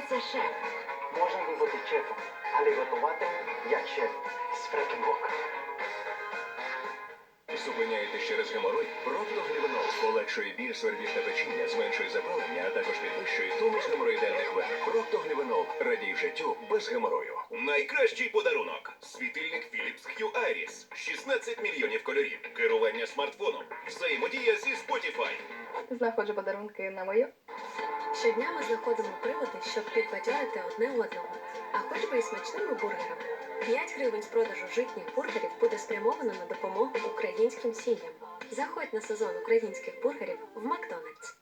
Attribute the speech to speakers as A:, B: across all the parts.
A: називається шеф.
B: Можна би бути шефом, але готувати як шеф з фрекінбок.
C: Зупиняєте через геморой? Проктоглівенол полегшує біль, свербіж та печіння, зменшує запалення, а також підвищує тонус геморроїдальних вен. Проктоглівенол. Радій життю без геморою.
D: Найкращий подарунок. Світильник Philips Hue Iris. 16 мільйонів кольорів. Керування смартфоном. Взаємодія зі Spotify.
E: Знаходжу подарунки на мою.
F: Щодня ми знаходимо приводи, щоб підбадьорити одне одного, а хоч би і смачними бургерами. 5 гривень з продажу житніх бургерів буде спрямовано на допомогу українським сім'ям. Заходь на сезон українських бургерів в Макдональдс.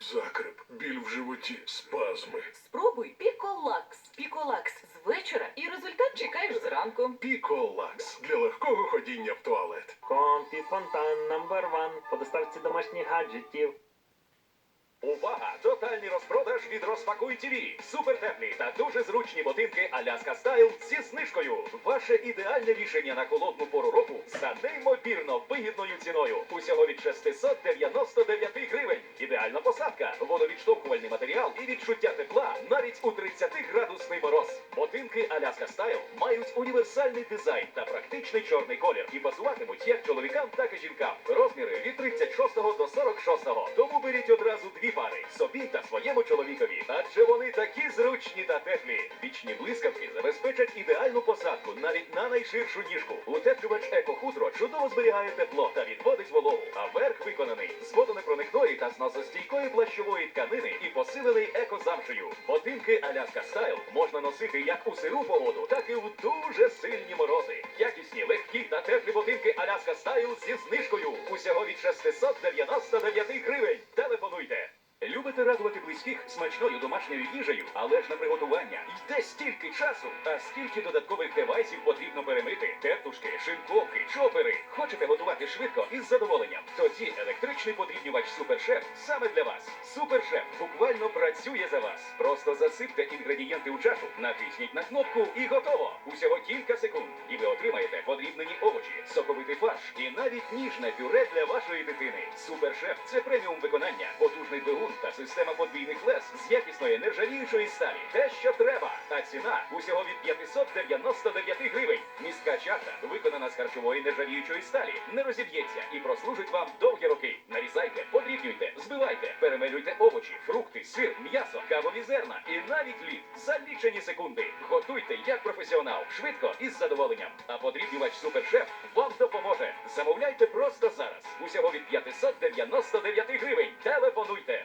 G: Закрип, біль в животі, спазми.
A: Спробуй Піколакс. Піколакс з вечора і результат чекаєш зранку.
G: Піколакс для легкого ходіння в туалет.
B: Компі, фонтан, номер ван по доставці домашніх гаджетів.
D: Увага! Тотальний розпродаж від Розпакуй ТВ. Супертеплі та дуже зручні ботинки Аляска Стайл зі знижкою. Ваше ідеальне рішення на холодну пору року за неймовірно вигідною ціною. Усього від 699 гривень. Ідеальна посадка, водовідштовхувальний матеріал і відчуття тепла навіть у 30-градусний мороз. Ботинки Аляска Стайл мають універсальний дизайн та практичний чорний колір і пасуватимуть як чоловікам, так і жінкам. Розміри від 36 до 46. Тому беріть одразу дві пари собі та своєму чоловікові. Адже вони такі зручні та теплі. Вічні блискавки забезпечать ідеальну посадку навіть на найширшу ніжку. Утеплювач екохутро чудово зберігає тепло та відводить вологу. А верх виконаний з водонепроникної та зносостійкої плащової тканини і посилений екозамшею. Ботинки Аляска Стайл можна носити як у сиру погоду, так і в дуже сильні морози. Якісні, легкі та теплі ботинки Аляска Стайл зі знижкою. Усього від 699 гривень. Телефонуйте. Любите радувати смачною домашньою їжею, але ж на приготування йде стільки часу, а скільки додаткових девайсів потрібно перемити: тертушки, шинковки, чопери. Хочете готувати швидко і з задоволенням? Тоді електричний подрібнювач Супершеф саме для вас. Супершеф буквально працює за вас. Просто засипте інгредієнти у чашу, натисніть на кнопку і готово. Усього кілька секунд, і ви отримаєте подрібнені овочі, соковитий фарш і навіть ніжне пюре для вашої дитини. Супершеф це преміум виконання, потужний двигун та система подвійних лез з якісної нержавіючої сталі. Те, що треба. А ціна усього від 599 гривень. Містка чарта виконана з харчової нержавіючої сталі. Не розіб'ється і прослужить вам довгі роки. Нарізайте, подрібнюйте, збивайте, перемелюйте овочі, фрукти, сир, м'ясо, кавові зерна і навіть лід за лічені секунди. Готуйте як професіонал, швидко і з задоволенням. А подрібнювач Супершеф вам допоможе. Замовляйте просто зараз. Усього від 599 гривень. Телефонуйте.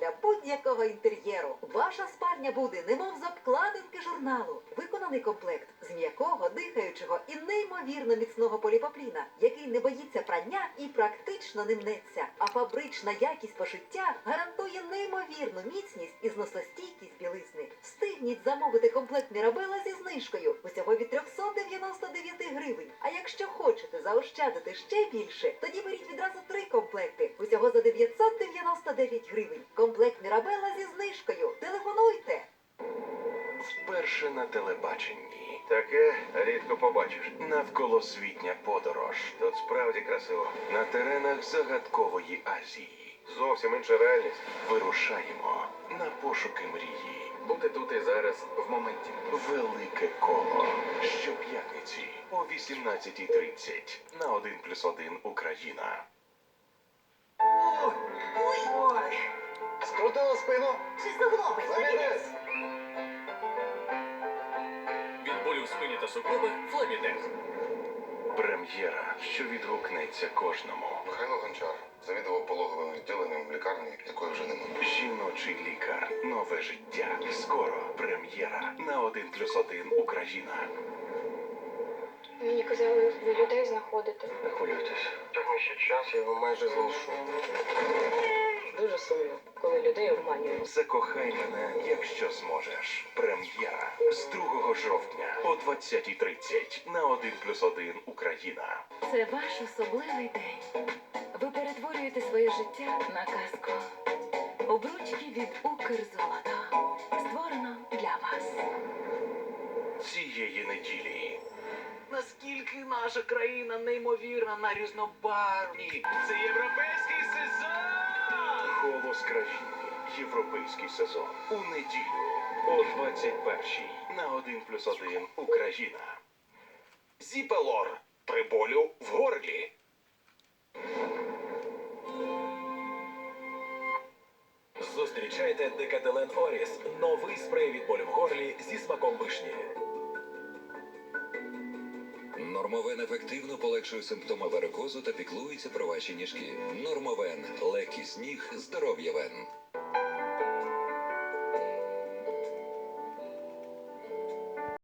H: будь-якого інтер'єру. Ваша спальня буде немов з обкладинки журналу. Виконаний комплект з м'якого, дихаючого і неймовірно міцного поліпопліна, який не боїться прання і практично не мнеться. А фабрична якість пошиття гарантує неймовірну міцність і зносостійкість білизни. Встигніть замовити комплект Мірабела зі знижкою усього від 399 гривень. А якщо хочете заощадити ще більше, тоді беріть відразу три комплекти усього за 999 гривень. Комплект Мірабела зі знижкою. Телефонуйте!
C: Вперше на телебаченні.
D: Таке рідко побачиш.
C: Навколосвітня подорож.
D: Тут справді красиво.
C: На теренах загадкової Азії.
D: Зовсім інша реальність.
C: Вирушаємо на пошуки мрії.
D: Бути тут і зараз в моменті.
C: Велике коло. Щоп'ятниці о 18.30 на 1 плюс 1 Україна.
D: Скрутила спину.
H: Шестиглобий,
D: Фламідез.
C: Від болю в спині та суглобах Фламідез. Прем'єра, що відгукнеться кожному.
I: Михайло Гончар завідував пологовим відділенням лікарні, якої вже немає.
C: Жіночий лікар. Нове життя. Скоро прем'єра на 1 плюс 1 Україна.
E: Мені казали, ви людей знаходите.
C: Не хвилюйтесь.
B: Тягнущий час я його майже знайшов.
A: Дуже сумно, коли людей обманюють.
C: Закохай мене, якщо зможеш. Прем'єра з 2 жовтня о 20.30 на 1 плюс 1 Україна.
A: Це ваш особливий день. Ви перетворюєте своє життя на казку. Обручки від Укрзолота. Створено для вас.
C: Цієї неділі
J: Наскільки наша країна неймовірна на різнобарвні. Це європейський сезон!
C: Голос країни. Європейський сезон. У неділю о 21.00 на 1 плюс 1 Україна. Зіпелор. При болю в горлі.
G: Зустрічайте Декателен Оріс. Новий спрей від болю в горлі зі смаком вишні.
K: Нормовен ефективно полегшує симптоми варикозу та піклується про ваші ніжки. Нормовен легкість ніг, здоров'я вен.